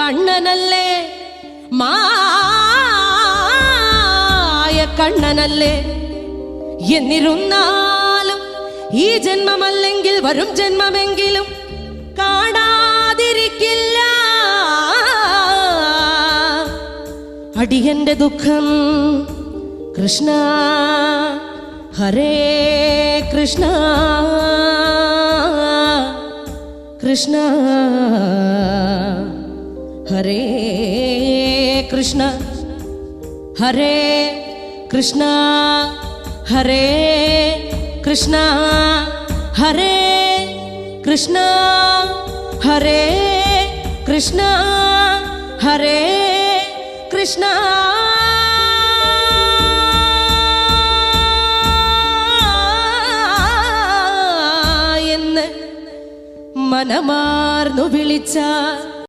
കണ്ണനല്ലേ? മായ കണ്ണനല്ലേ? എന്നിരുന്നാലും ഈ ജന്മമല്ലെങ്കിൽ വരും ജന്മമെങ്കിലും കാണാതിരിക്കില്ല. അടിയന്റെ ദുഃഖം കൃഷ്ണ ഹരേ കൃഷ്ണ കൃഷ്ണ. ഹരേ കൃഷ്ണ ഹരേ കൃഷ്ണ ഹരേ കൃഷ്ണ ഹരേ കൃഷ്ണ ഹരേ കൃഷ്ണ ഹരേ കൃഷ്ണ എന്ന് മനമാർന്നു വിളിച്ച